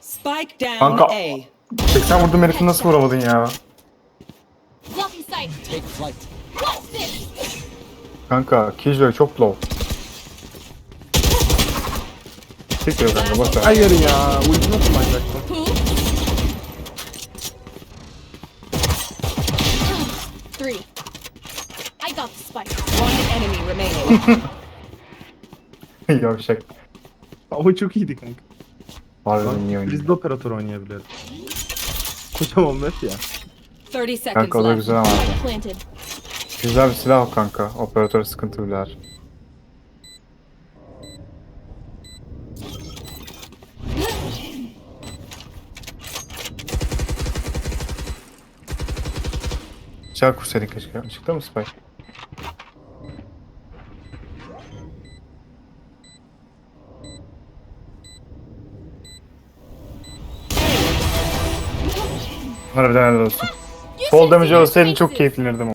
Spike down Kanka- A. 80 vurdum herifi nasıl vuramadın ya? Kanka Killjoy çok low. Çekiyor kanka boş ver. Hayır ya. Ultimi kullanacaktım. Who? Three. I got the spike. One enemy remaining. Yavşak. Ama çok iyiydi kanka. Harbiden iyi oynuyor. Biz de operatör oynayabiliriz. Kocaman map ya. 30 seconds Kanka o da left. güzel ama. Spike planted. Güzel bir silah al kanka. Operatör sıkıntı biler. Güzel kursaydın keşke. Çıktı mı Spike? Harbiden helal olsun. Fall damage olsaydın çok keyiflenirdim.